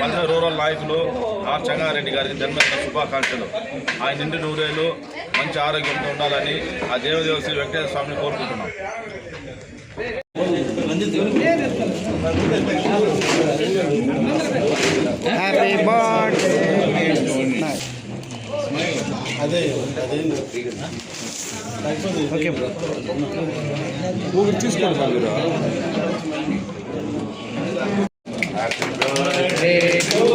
పల్లె రూరల్ నాయకులు ఆర్ చెంగారెడ్డి గారికి జన్మదిన శుభాకాంక్షలు. ఆయన నిండు నూరేళ్ళు మంచి ఆరోగ్యంతో ఉండాలని ఆ దేవదేవ శ్రీ వెంకటేశ్వర స్వామిని కోరుకుంటున్నాం. Happy birthday okay bro Gloria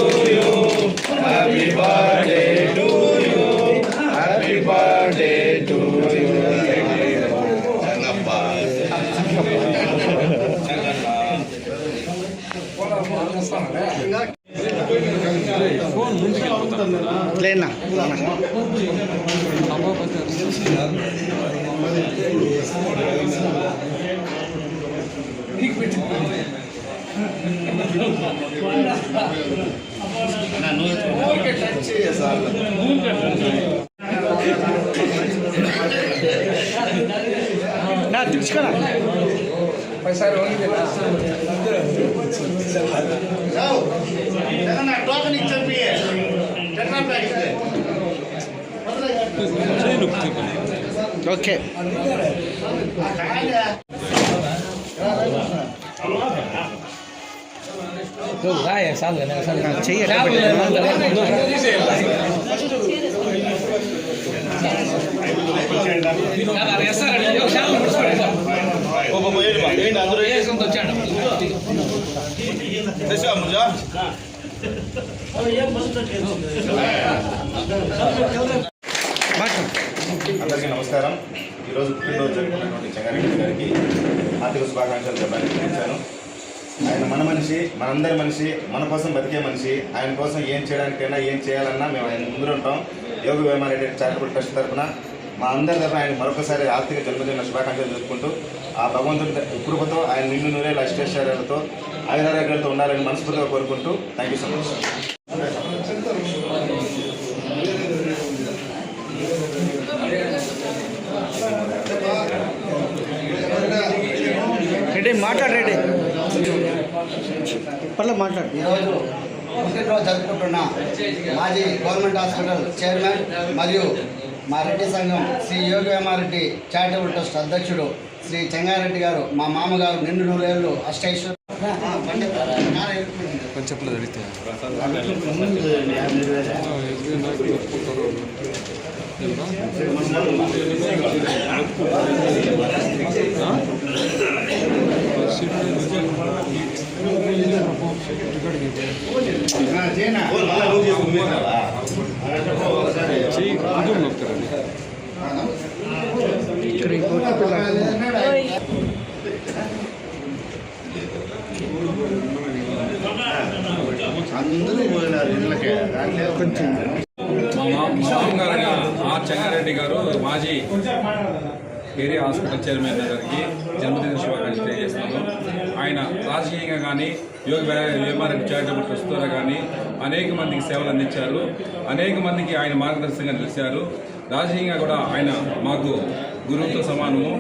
ನಾ ತಿಳ್ಸ್ಕೊಳ ಪೈಸಾರು ಹೋಗಿದೆ ಟೋಕನಿಗೆ ಚಪ್ಪಿ ಓಕೆ నా తెచ్చుకోరా ఓకే చెయ్యి ఎట్లా అందరికీ నమస్కారం ఈరోజు పుట్టినరోజు జరుపుకున్నటువంటి చెంగారెడ్డి గారికి ఆర్థిక శుభాకాంక్షలు చెప్పడానికి పిలిచాను ఆయన మన మనిషి మనందరి మనిషి మన కోసం బతికే మనిషి ఆయన కోసం ఏం చేయడానికైనా ఏం చేయాలన్నా మేము ఆయన ముందు ఉంటాం. యోగ వేమారెడ్డి చారిటబుల్ ట్రస్ట్ తరఫున మా అందరి తరఫున ఆయన మరొకసారి ఆర్థిక జన్మదిన శుభాకాంక్షలు జరుపుకుంటూ ఆ భగవంతుని కృపతో ఆయన నిన్ను నూరేళ్ళ అష్టేశ్వర్యాలతో ఆయురారోగ్యాలతో ఉండాలని మనస్ఫూర్తిగా కోరుకుంటూ thank you so much ready మాట్లాడు రెడీ పర్లే మాట్లాడు ఈరోజు పుట్టినరోజు జరుపుకుంటున్న మాజీ గవర్నమెంట్ హాస్పిటల్ చైర్మన్ మరియు మా రెడ్డి సంఘం శ్రీ యోగి వేమారెడ్డి చారిటబుల్ ట్రస్ట్ అధ్యక్షుడు శ్రీ చెంగారెడ్డి గారు మా మామగారు నిండు నూరేళ్ళు అష్టైశ్వర్ ఇంకోటి పిల్ల. అందరూ పోయినారు ఇళ్ళకే కొంచెం మామగారుగా ఆర్ చెంగారెడ్డి గారు మాజీ వేరే హాస్పిటల్ చైర్మన్ గారికి జన్మదిన శుభాకాంక్షలు తెలియజేస్తున్నాను. ఆయన రాజకీయంగా కానీ యోగ వ్యాపారం చారిటబుల్ ట్రస్ట్ ద్వారా కానీ అనేక మందికి సేవలు అందించారు. అనేక మందికి ఆయన మార్గదర్శకంగా నిలిచారు. రాజకీయంగా కూడా ఆయన మాకు గురువుతో సమానము.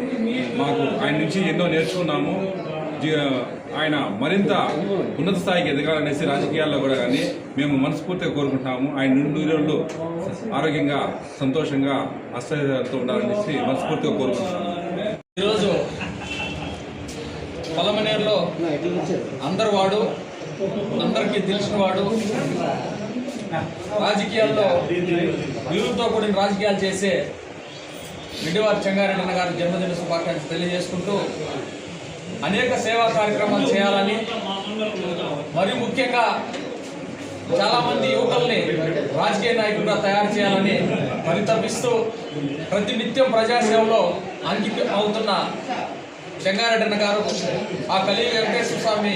మాకు ఆయన నుంచి ఎన్నో నేర్చుకున్నాము. ఆయన మరింత ఉన్నత స్థాయికి ఎదగాలనేసి రాజకీయాల్లో కూడా కానీ మేము మనస్ఫూర్తిగా కోరుకుంటాము ఆయన నుండి రోజులు ఆరోగ్యంగా సంతోషంగా అస్థైర్యాలతో ఉండాలనేసి మనస్ఫూర్తిగా కోరుకుంటున్నాము. ఈరోజు పొలమనేరులో అందరు వాడు అందరికీ తెలిసిన వాడు రాజకీయాల్లో విలువతో కూడిన రాజకీయాలు చేసే మిడివారి చెంగారెడ్డి గారి జన్మదిన శుభాకాంక్షలు తెలియజేసుకుంటూ అనేక సేవా కార్యక్రమాలు చేయాలని మరి ముఖ్యంగా చాలామంది యువకుల్ని రాజకీయ నాయకులుగా తయారు చేయాలని పరితపిస్తూ ప్రతి నిత్యం ప్రజాసేవలో అంకితం అవుతున్న చెంగారెడ్డి గారు ఆ కలిగి వెంకటేశ్వర స్వామి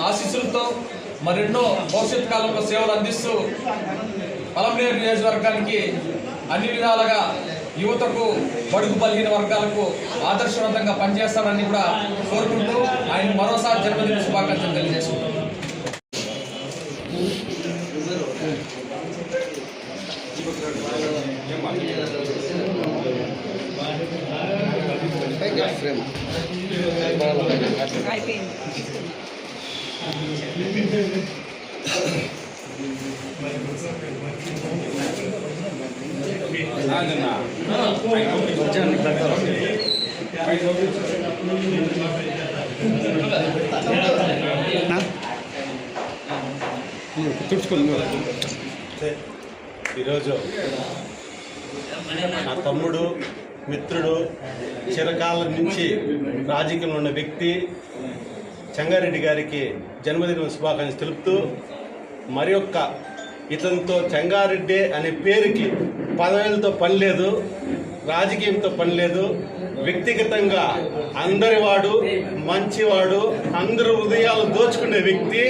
ఆశీస్సులతో మరెన్నో భవిష్యత్ కాలంలో సేవలు అందిస్తూ పలమనేరు నియోజకవర్గానికి అన్ని విధాలుగా యువతకు బడుగు బలిగిన వర్గాలకు ఆదర్శవంతంగా పనిచేస్తారని కూడా కోరుకుంటూ ఆయన మరోసారి జన్మదిన శుభాకాంక్షలు తెలియజేసుకుంటున్నాను ఫ్రేమ్ అయిపోయింది ఈరోజు నా తమ్ముడు మిత్రుడు చిరకాలం నుంచి రాజకీయంలో ఉన్న వ్యక్తి చెంగారెడ్డి గారికి జన్మదిన శుభాకాంక్షలు తెలుపుతూ మరి ఒక్క ఇతనితో చెంగారెడ్డి అనే పేరుకి పదవేలతో పని లేదు. రాజకీయంతో పని లేదు. వ్యక్తిగతంగా అందరివాడు మంచివాడు అందరు హృదయాలు దోచుకునే వ్యక్తి.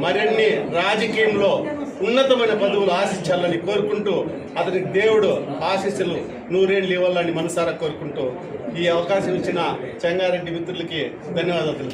మరిన్ని రాజకీయంలో ఉన్నతమైన పదవులు ఆశించాలని కోరుకుంటూ అతనికి దేవుడు ఆశీస్సులు నూరేళ్ళు ఇవ్వాలని మనసారా కోరుకుంటూ ఈ అవకాశం ఇచ్చిన చెంగారెడ్డి మిత్రులకి ధన్యవాదాలు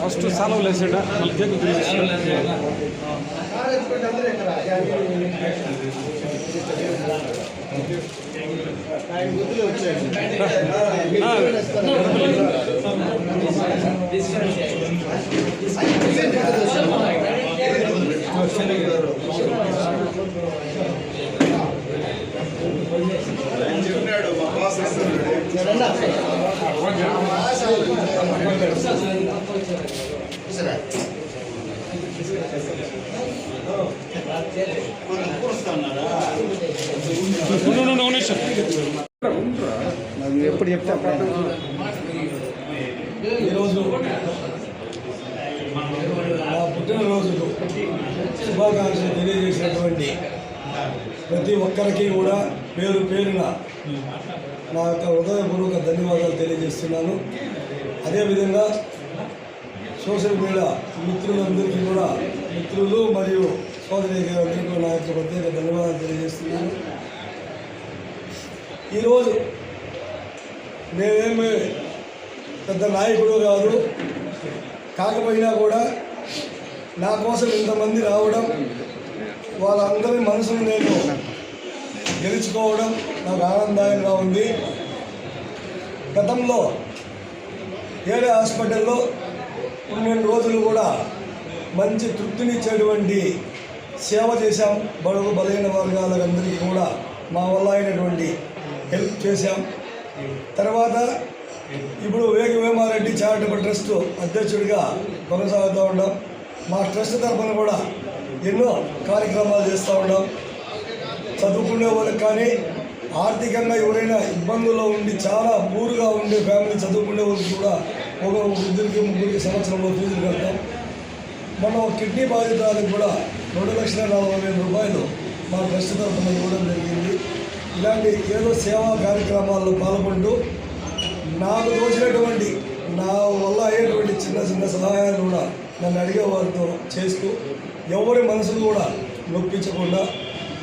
ఫస్ట్ సెలవులు వేసాడా? మళ్ళీ కేక్ అది ఎప్పుడు చెప్తా ఈరోజు నా పుట్టినరోజుకు శుభాకాంక్షలు తెలియజేసినటువంటి ప్రతి ఒక్కరికి కూడా పేరు పేరున నా యొక్క హృదయపూర్వక ధన్యవాదాలు తెలియజేస్తున్నాను. అదేవిధంగా సోషల్ మీడియా మిత్రులందరికీ కూడా మిత్రులు మరియు సోదరి అందరికీ నా యొక్క ప్రత్యేక ధన్యవాదాలు తెలియజేస్తున్నాను. ఈరోజు నేనేమి పెద్ద నాయకుడు కాదు కాకపోయినా కూడా నా కోసం ఇంతమంది రావడం వాళ్ళందరి మనసును నేను గెలుచుకోవడం నాకు ఆనందంగా ఉంది. గతంలో ఏడే హాస్పిటల్లో పన్నెండు రోజులు కూడా మంచి తృప్తినిచ్చేటువంటి సేవ చేశాం బడుగు బలహీన వర్గాలందరికీ కూడా మా వల్ల అయినటువంటి హెల్ప్ చేశాం. తర్వాత ఇప్పుడు వేగ వేమారెడ్డి చారిటబుల్ ట్రస్ట్ అధ్యక్షుడిగా కొనసాగుతూ ఉన్నాం మా ట్రస్ట్ తరఫున కూడా ఎన్నో కార్యక్రమాలు చేస్తూ ఉన్నాం చదువుకునే వాళ్ళకి కానీ ఆర్థికంగా ఎవరైనా ఇబ్బందుల్లో ఉండి చాలా పూర్గా ఉండే ఫ్యామిలీ చదువుకునే వాళ్ళకి కూడా ఒక ఇద్దరికి ముగ్గురికి సంవత్సరంలో ఫీజులు కడతాం. మనం కిడ్నీ బాధితులకు కూడా రెండు లక్షల నలభై వేల రూపాయలు మా ట్రస్ట్ తరఫున ఇవ్వడం జరిగింది. ఇలాంటి ఏదో సేవా కార్యక్రమాల్లో పాల్గొంటూ నాకు తోచినటువంటి నా వల్ల అయ్యేటువంటి చిన్న చిన్న సహాయాలు కూడా నన్ను అడిగే వారితో చేస్తూ ఎవరి మనసును కూడా నొప్పించకుండా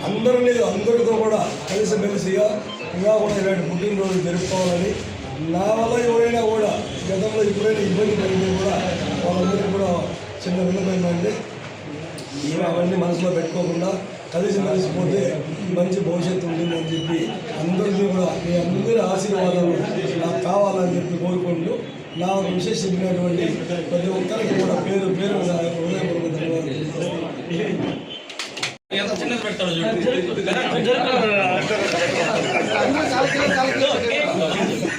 అందరినీ అందరితో కూడా కలిసిమెలిసిగా ఇంకా కూడా ఇలాంటి పుట్టినరోజు జరుపుకోవాలని నా వల్ల ఎవరైనా కూడా గతంలో ఎప్పుడైనా ఇబ్బంది పడితే కూడా వాళ్ళందరికీ కూడా చిన్న విన్నపమైందంటే అవన్నీ మనసులో పెట్టుకోకుండా కలిసి మెలిసిపోతే మంచి భవిష్యత్తు ఉంటుందని చెప్పి అందరికీ కూడా మీ అందరి ఆశీర్వాదాలు నాకు కావాలని చెప్పి కోరుకుంటూ నా విశేషించినటువంటి ప్రతి ఒక్కరికి కూడా పేరు పేరు హృదయపూర్వక ధన్యవాదాలు.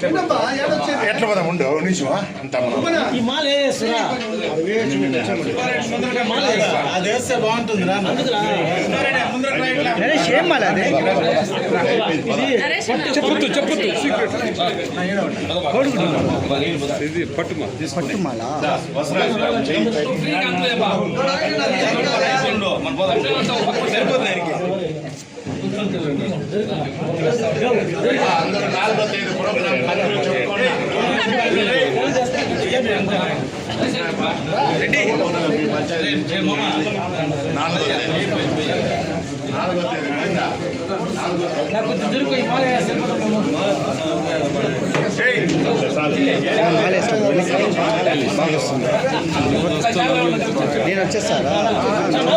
ఎట్లా పోదాం? ఉండు నిమిషమా? అంతా ఈ మాల వేస్తున్నా అది వేస్తే బాగుంటుంది రా చెప్పొద్దు చెప్పొద్దు. మన పోదాం. అందరూ నాలుగో తేదీ ప్రోగ్రాం అందరూ చెప్పుకొని నాలుగో తేదీ నాలుగో తేదీ మీద నేను వచ్చేస్తారా అమ్మా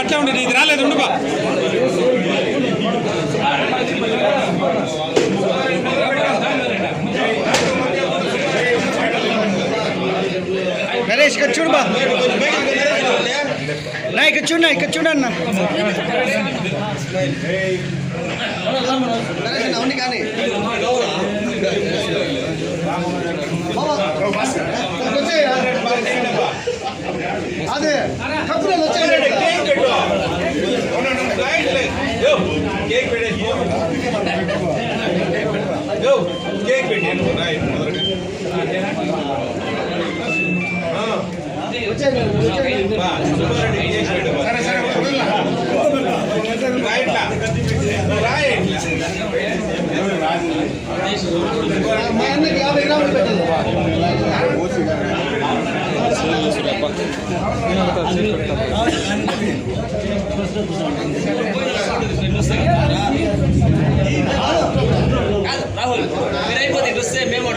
అట్లా ఉండేది ఇది రాలేదు ఉండు బా. నరేష్ ఇక్కడ చూడు బా. నా ఇక్కడ చూడు ఇక్కడ చూడన్నా అవును కానీ. అదే కప్పులు వచ్చాయి కేక్ పెట్టాను సరే సరే రాయిట్లా రాయి మా అన్నకి యాభై గ్రాములు పెట్టదు రాహుల్ మీరు అయిపోతే వస్తే మేము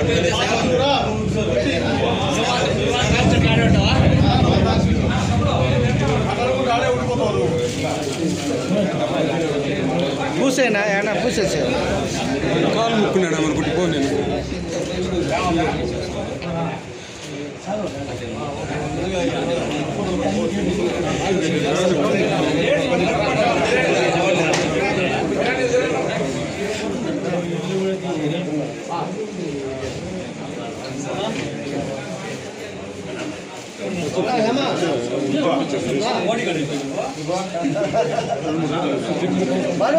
పూసేనా? ఏనా పూసేసా కాలు ముక్కున్నాడు అనుకుంటే పో నేను. 말은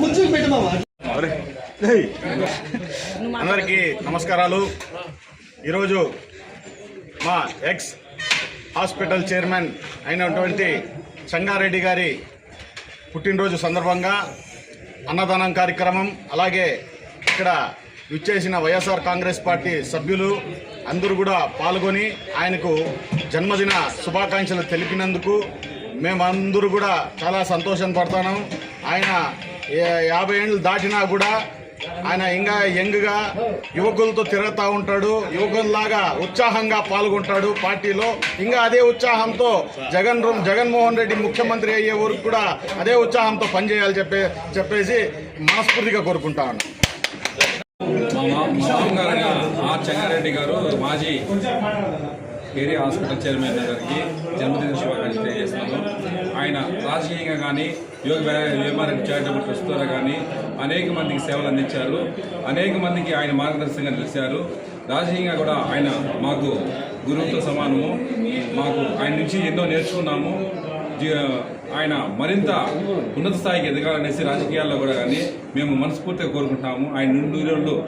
ముచ్చు పెట్టమమ్మా అందరికీ నమస్కారాలు. ఈరోజు మా ఎక్స్ హాస్పిటల్ చైర్మన్ అయినటువంటి సంగారెడ్డి గారి పుట్టినరోజు సందర్భంగా అన్నదానం కార్యక్రమం అలాగే ఇక్కడ విచ్చేసిన వైఎస్ఆర్ కాంగ్రెస్ పార్టీ సభ్యులు అందరూ కూడా పాల్గొని ఆయనకు జన్మదిన శుభాకాంక్షలు తెలిపినందుకు మేమందరూ కూడా చాలా సంతోషం పడతాను. ఆయన యాభై ఏళ్ళు దాటినా కూడా ఆయన ఇంకా యంగ్గా యువకులతో తిరుగుతూ ఉంటాడు. యువకుల్లాగా ఉత్సాహంగా పాల్గొంటాడు పార్టీలో. ఇంకా అదే ఉత్సాహంతో జగన్ జగన్మోహన్ రెడ్డి ముఖ్యమంత్రి అయ్యే వరకు కూడా అదే ఉత్సాహంతో పనిచేయాలి చెప్పే చెప్పేసి మనస్ఫూర్తిగా కోరుకుంటా ఉన్నాను. ఆర్ చెంగారెడ్డి గారు మాజీ ఏరియా హాస్పిటల్ చైర్మన్ గారికి జన్మదిన శుభాకాంక్షలు తెలియజేస్తున్నాను. ఆయన రాజకీయంగా కానీ యోగ వ్యాపారం చారిటబుల్ ట్రస్ట్ ద్వారా కానీ అనేక మందికి సేవలు అందించారు. అనేక మందికి ఆయన మార్గదర్శకంగా నిలిచారు. రాజకీయంగా కూడా ఆయన మాకు గురువుతో సమానము. మాకు ఆయన నుంచి ఎన్నో నేర్చుకున్నాము. ఆయన మరింత ఉన్నత స్థాయికి ఎదగాలనేసి రాజకీయాల్లో కూడా కానీ మేము మనస్ఫూర్తిగా కోరుకుంటాము ఆయన నుండి రోజులు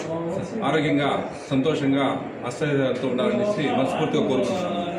ఆరోగ్యంగా సంతోషంగా అస్థైర్యాలతో ఉండాలనేసి మనస్ఫూర్తిగా కోరుకుంటున్నాము.